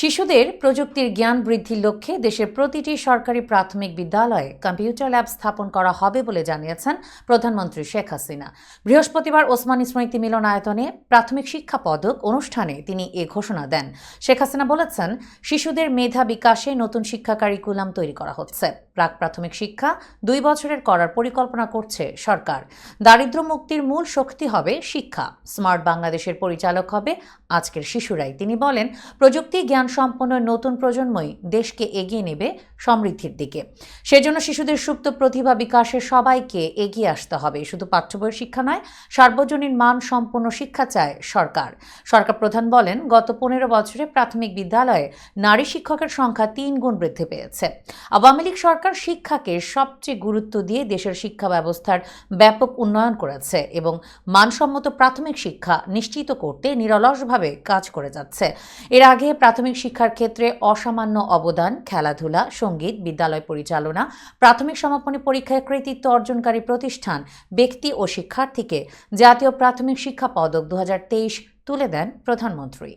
শিশুদের প্রযুক্তির জ্ঞান বৃদ্ধির লক্ষ্যে দেশের প্রতিটি সরকারি প্রাথমিক বিদ্যালয়ে কম্পিউটার ল্যাব স্থাপন করা হবে বলে জানিয়েছেন প্রধানমন্ত্রী শেখ হাসিনা। বৃহস্পতিবার ওসমানী স্মৃতি মিলনায়তনে প্রাথমিক শিক্ষা পদক অনুষ্ঠানে তিনি এ ঘোষণা দেন। শেখ হাসিনা বলেছেন, শিশুদের মেধা বিকাশে নতুন শিক্ষা কারিকুলাম তৈরি করা হচ্ছে। প্রাক প্রাথমিক শিক্ষা দুই বছরের করার পরিকল্পনা করছে সরকার। দারিদ্র মুক্তির মূল শক্তি হবে শিক্ষা। স্মার্ট বাংলাদেশের পরিচালক হবে আজকের শিশুরাই। তিনি বলেন, প্রযুক্তি জ্ঞান সম্পন্ন নতুন প্রজন্মই দেশকে এগিয়ে নেবে সমৃদ্ধির দিকে। সেজন্য শিশুদের সুপ্ত প্রতিভা বিকাশে সবাইকে এগিয়ে আসতে হবে। শুধু পাঠ্যবই শিক্ষা নয়, সার্বজনীন মান সম্পন্ন শিক্ষা চায় সরকার। সরকার প্রধান বলেন, গত পনেরো বছরে প্রাথমিক বিদ্যালয়ে নারী শিক্ষকের সংখ্যা তিন গুণ বৃদ্ধি পেয়েছে। আওয়ামী লীগ সরকার শিক্ষাকে সবচেয়ে গুরুত্ব দিয়ে দেশের শিক্ষা ব্যবস্থার ব্যাপক উন্নয়ন করেছে এবং মানসম্মত প্রাথমিক শিক্ষা নিশ্চিত করতে নিরলসভাবে কাজ করে যাচ্ছে। এর আগে প্রাথমিক শিক্ষার ক্ষেত্রে অসামান্য অবদান, খেলাধুলা, সংগীত, বিদ্যালয় পরিচালনা, প্রাথমিক সমাপনী পরীক্ষায় কৃতিত্ব অর্জনকারী প্রতিষ্ঠান, ব্যক্তি ও শিক্ষার্থীকে জাতীয় প্রাথমিক শিক্ষা পদক দু হাজার তেইশ তুলে দেন প্রধানমন্ত্রী।